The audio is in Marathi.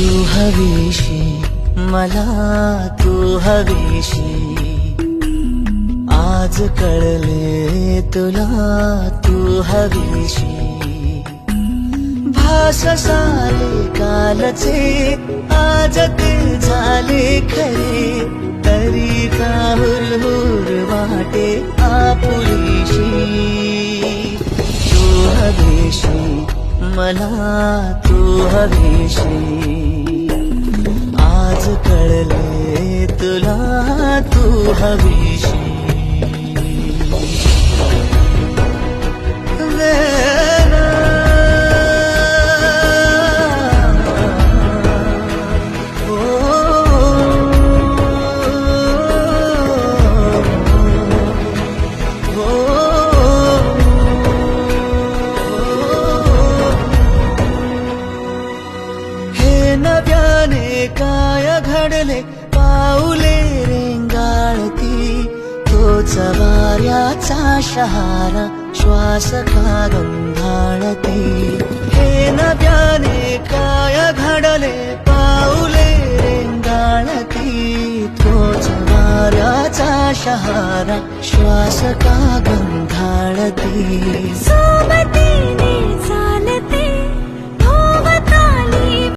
तू हवीशी मला तू हवीशी. आज कळले तुला तू हवीशी. भास सारे कालचे आज ते झाले खरे. तरी का हुरहुर वाटे आपुलीशी तू हवीशी मला तू हवीशी. आज कळले तुला तू हवीशी. नव्याने काय घडले? पाऊले रेंगाळती. तोच वाऱ्याचा शहारा श्वास का गंधाळती हे नव्याने काय घडले? पाऊले रेंगाळती. तोच वाऱ्याचा शहारा श्वास का गंधाळती सोबतीने